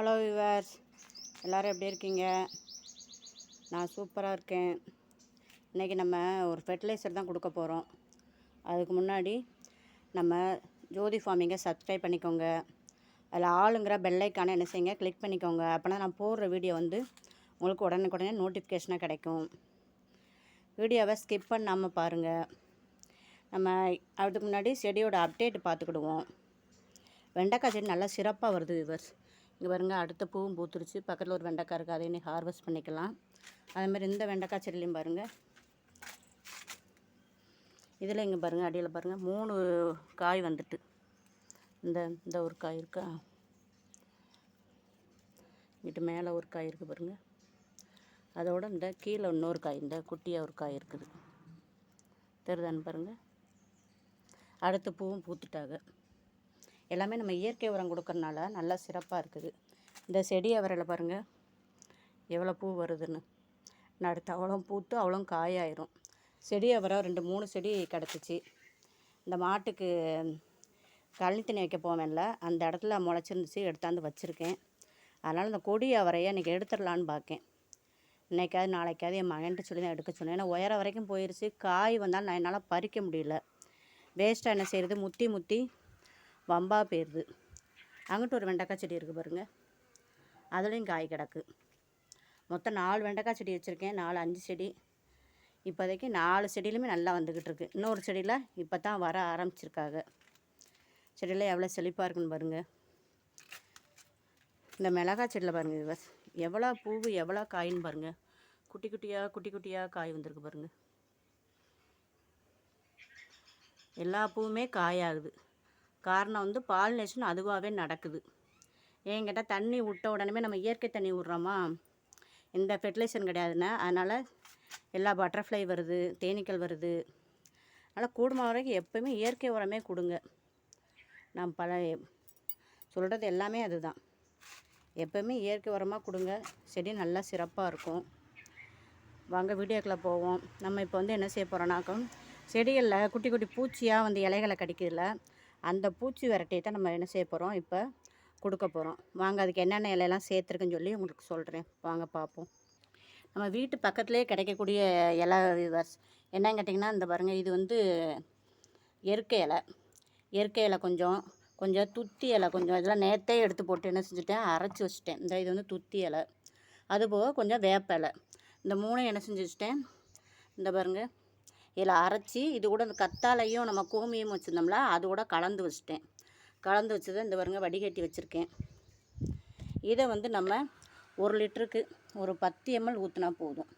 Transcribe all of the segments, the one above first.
Hello viewers எல்லோரும் எப்படி இருக்கீங்க? நான் சூப்பராக இருக்கேன். இன்றைக்கி நம்ம ஒரு ஃபெர்டிலைசர் தான் கொடுக்க போகிறோம் அதுக்கு முன்னாடி நம்ம ஜோதி ஃபார்மிங்கை சப்ஸ்கிரைப் பண்ணிக்கோங்க. அதில் ஆளுங்கிற பெல்லைக்கான என்ன செய்யுங்க? கிளிக் பண்ணிக்கோங்க. அப்போனா நான் போடுற வீடியோ வந்து உங்களுக்கு உடனுக்குடனே நோட்டிஃபிகேஷனாக கிடைக்கும். வீடியோவை ஸ்கிப் பண்ணாமல் பாருங்கள் நம்ம அதுக்கு முன்னாடி செடியோட அப்டேட் பார்த்துக்கிடுவோம். வெண்டைக்காய் செடி நல்லா சிறப்பாக வருது விவர்ஸ் இங்கே பாருங்கள் அடுத்த பூவும் பூத்துருச்சு. பக்கத்தில் ஒரு வெண்டைக்காய் இருக்குது அதையும் நீ ஹார்வெஸ்ட் பண்ணிக்கலாம். அதேமாதிரி இந்த வெண்டைக்காய் செடிலையும் பாருங்கள் இதில் இங்கே பாருங்கள் அடியில் பாருங்கள் மூணு காய் வந்துட்டு. இந்த இந்த ஒரு காய் இருக்கா? இங்கிட்டு மேலே ஒரு காய் இருக்குது பாருங்கள் அதோட இந்த கீழே இன்னொரு காய் இந்த குட்டியாக ஒரு காய் இருக்குது. தெரியுதான்னு பாருங்கள் அடுத்த பூவும் பூத்துட்டாங்க. எல்லாமே நம்ம இயற்கை உரம் கொடுக்கறனால நல்லா சிறப்பாக இருக்குது. இந்த செடி அவரையில் பாருங்கள் எவ்வளோ பூ வருதுன்னு. நான் அடுத்து அவ்வளோ பூத்து அவ்வளோ காயாயிரும். செடி அவரை ரெண்டு மூணு செடி கிடச்சிச்சு. இந்த மாட்டுக்கு கழனி தண்ணி வைக்க போவேன்ல. அந்த இடத்துல முளைச்சிருந்துச்சு எடுத்தாந்து வச்சுருக்கேன். அதனால் இந்த கொடி அவரையை இன்றைக்கி எடுத்துடலான்னு பார்க்கேன் இன்னைக்காவது நாளைக்காவது என் மகன்ட்டு சொல்லி தான் எடுக்க சொன்னேன். ஏன்னா உயர வரைக்கும் போயிருச்சு. காய் வந்தாலும் நான் என்னால் பறிக்க முடியல. வேஸ்ட்டாக என்ன செய்கிறது முத்தி முத்தி வம்பாக போயிடுது. அங்கிட்டு ஒரு வெண்டைக்காய் செடி இருக்குது பாருங்கள் அதுலேயும் காய் கிடக்கு. மொத்தம் நாலு வெண்டைக்காய் செடி வச்சுருக்கேன். நாலு அஞ்சு செடி. இப்போதைக்கு நாலு செடியிலுமே நல்லா வந்துக்கிட்டு இருக்கு. இன்னொரு செடியில் இப்போ தான் வர ஆரம்பிச்சிருக்காங்க. செடியில் எவ்வளோ செழிப்பாக இருக்குன்னு பாருங்கள் இந்த மிளகாய் செடியில் பாருங்கள் இது எவ்வளோ பூவு எவ்வளோ காயின்னு பாருங்கள் குட்டி குட்டியாக குட்டி குட்டியாக காய் வந்திருக்கு பாருங்கள் எல்லா பூவுமே காயாகுது. காரணம் வந்து பாலினேஷன் அதுவாகவே நடக்குது. ஏன் கேட்டால் தண்ணி விட்ட உடனே நம்ம இயற்கை தண்ணி விட்றோமா? இந்த ஃபெர்டிலைசன் கிடையாதுன்னா அதனால் எல்லா பட்டர்ஃப்ளை வருது தேனீக்கள் வருது. அதனால் கூடுமான வரைக்கும் எப்போயுமே இயற்கை உரமே கொடுங்க. நான் பல சொல்கிறது எல்லாமே அதுதான். எப்போயுமே இயற்கை உரமாக கொடுங்க. செடி நல்லா சிறப்பாக இருக்கும். வாங்க வீடியோக்குள்ளே போவோம். நம்ம இப்போ வந்து என்ன செய்ய போகிறோம்னாக்கும் செடிகளில் குட்டி குட்டி பூச்சியாக வந்து இலைகளை கடிக்கிறதுல அந்த பூச்சி விரட்டியை தான் நம்ம என்ன செய்ய போகிறோம் இப்போ கொடுக்க போகிறோம் வாங்க அதுக்கு என்னென்ன இலையெல்லாம் சேர்த்துருக்குன்னு சொல்லி உங்களுக்கு சொல்கிறேன் வாங்க பார்ப்போம். நம்ம வீட்டு பக்கத்துலேயே கிடைக்கக்கூடிய இலை விவர்ஸ் என்னன்னு கேட்டிங்கன்னா இந்த பாருங்கள் இது வந்து எருக்கை இலை. எருக்கை இலை கொஞ்சம் கொஞ்சம் துத்தி இலை கொஞ்சம். இதெல்லாம் நேற்றே எடுத்து போட்டு என்ன செஞ்சுட்டேன்? அரைச்சி வச்சுட்டேன். இந்த இது வந்து துத்தி இலை. அதுபோக கொஞ்சம் வேப்ப இலை. இந்த மூணையும் என்ன செஞ்சு வச்சுட்டேன்? இந்த பாருங்கள் இதில் அரைச்சி இது கூட இந்த கத்தாழையும் நம்ம கோமியும் வச்சுருந்தோம்ல அது கூட கலந்து வச்சுட்டேன். கலந்து வச்சதை இந்த பாருங்க வடிகட்டி வச்சுருக்கேன். இதை வந்து நம்ம ஒரு லிட்டருக்கு ஒரு பத்து எம்எல் ஊற்றினா போதும்.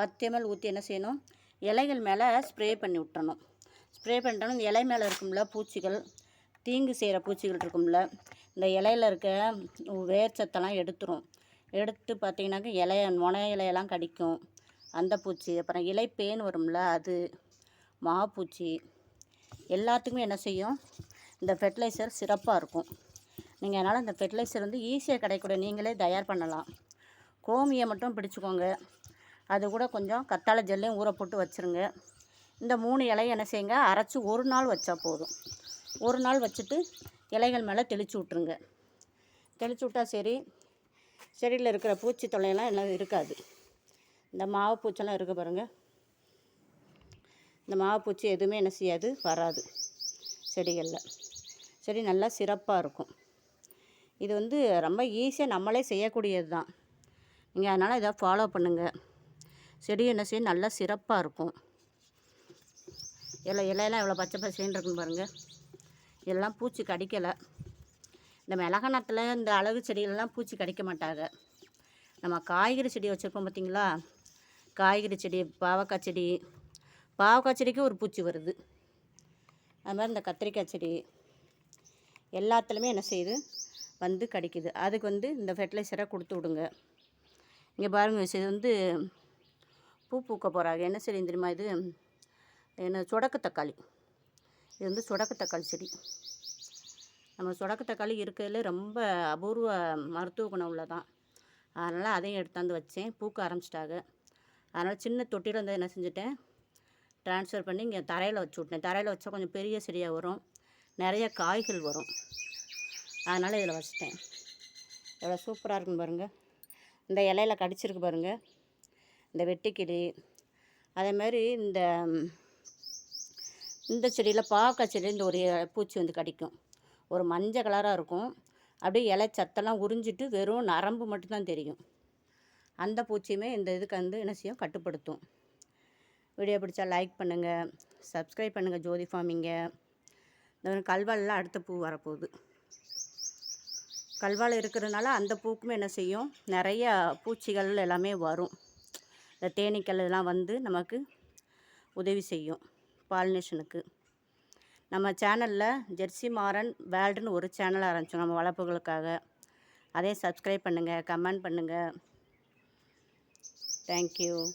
பத்து எம்எல் ஊற்றி என்ன செய்யணும்? இலைகள் மேலே ஸ்ப்ரே பண்ணி விட்டுறணும். ஸ்ப்ரே பண்ணிட்டோம்னா இந்த இலை மேலே இருக்கும்ல பூச்சிகள் தீங்கு செய்கிற பூச்சிகள் இருக்கும்ல இந்த இலையில இருக்க வேர்ச்சத்தெல்லாம் எடுத்துரும். எடுத்து பார்த்தீங்கன்னாக்க இலைய முனை இலையெல்லாம் கடிக்கும். அந்த பூச்சி அப்புறம் இலைப்பேன் வரும்ல அது மாப்பூச்சி எல்லாத்துக்குமே என்ன செய்யும்? இந்த ஃபெர்டிலைசர் சிறப்பாக இருக்கும். நீங்கள் அதனால் இந்த ஃபெர்டிலைசர் வந்து ஈஸியாக கிடைக்கக்கூடிய நீங்களே தயார் பண்ணலாம். கோமியை மட்டும் பிடிச்சிக்கோங்க. அது கூட கொஞ்சம் கத்தாழை ஜெல்லையும் ஊற போட்டு வச்சுருங்க. இந்த மூணு இலையை என்ன செய்யுங்க? அரைச்சி ஒரு நாள் வச்சா போதும். ஒரு நாள் வச்சுட்டு இலைகள் மேலே தெளித்து விட்ருங்க தெளித்து விட்டால் சரி செடியில் இருக்கிற பூச்சி தொல்லையெல்லாம் எல்லாம் இருக்காது. இந்த மாவு பூச்செல்லாம் இருக்குது பாருங்கள் இந்த மாவு பூச்சி எதுவுமே என்ன செய்யாது வராது செடிகளில். செடி நல்லா சிறப்பாக இருக்கும். இது வந்து ரொம்ப ஈஸியாக நம்மளே செய்யக்கூடியது தான். நீங்கள் அதனால் இதை ஃபாலோ பண்ணுங்கள் செடி என்ன செய்யும் நல்லா சிறப்பாக இருக்கும். இலை இலையெல்லாம் எவ்வளோ பச்சை பச்சைன்னு இருக்குன்னு பாருங்கள் இதெல்லாம் பூச்சி கடிக்கலை. இந்த மிளகானத்தில் இந்த அழகு செடிகளெல்லாம் பூச்சி கடிக்க மாட்டாங்க. நம்ம காய்கறி செடி வச்சுருக்கோம் பார்த்தீங்களா காய்கறி செடி பாவக்காய் செடி. பாவக்காய் செடிக்கு ஒரு பூச்சி வருது. அது மாதிரி இந்த கத்திரிக்காய் செடி. எல்லாத்துலேயுமே என்ன செய்யுது? வந்து கிடைக்குது. அதுக்கு வந்து இந்த ஃபெர்டிலைசரை கொடுத்து விடுங்க. இங்கே பாருங்கள் இது வந்து பூ பூக்க போகிறாங்க என்ன செடி தெரியுமா இது? என்ன சுடக்கு தக்காளி. இது வந்து சுடக்கு தக்காளி செடி. நம்ம சுடக்கு தக்காளி இருக்கிறதுல ரொம்ப அபூர்வ மருத்துவ குணம் உள்ளதான். அதனால் அதையும் எடுத்தாந்து வச்சேன். பூக்க ஆரம்பிச்சிட்டாங்க. அதனால் சின்ன தொட்டியில் வந்து என்ன செஞ்சுட்டேன்? ட்ரான்ஸ்ஃபர் பண்ணி இங்கே தரையில் வச்சு விட்டேன். தரையில் வச்சா கொஞ்சம் பெரிய செடியாக வரும். நிறைய காய்கள் வரும். அதனால் இதில் வச்சுட்டேன். எவ்வளோ சூப்பராக இருக்குன்னு பாருங்கள் இந்த இலையில கடிச்சிருக்கு பாருங்கள் இந்த வெட்டிக்கிளி. அதே மாதிரி இந்த இந்த செடியில் பாவக்காய் செடியில் இந்த ஒரு பூச்சி வந்து கடிக்கும். ஒரு மஞ்சள் கலராக இருக்கும். அப்படியே இலை சத்தெல்லாம் உறிஞ்சிட்டு வெறும் நரம்பு மட்டும்தான் தெரியும். அந்த பூச்சியுமே இந்த இதுக்கு வந்து என்ன செய்யும்? கட்டுப்படுத்தும். வீடியோ பிடிச்சா லைக் பண்ணுங்கள் சப்ஸ்கிரைப் பண்ணுங்கள் ஜோதி ஃபார்மிங்க. இந்த கல்வாலெலாம் அடுத்த பூ வரப்போகுது. கல்வால் இருக்கிறதுனால அந்த பூக்குமே என்ன செய்யும்? நிறைய பூச்சிகள் எல்லாமே வரும். இந்த தேனீக்கள் இதெல்லாம் வந்து நமக்கு உதவி செய்யும் பாலினேஷனுக்கு நம்ம சேனலில் ஜெர்சி மாறன் வேர்ல்டுன்னு ஒரு சேனல் ஆரம்பித்தோம் நம்ம வளர்ப்புகளுக்காக. அதே சப்ஸ்கிரைப் பண்ணுங்கள் கமெண்ட் பண்ணுங்கள் Thank you.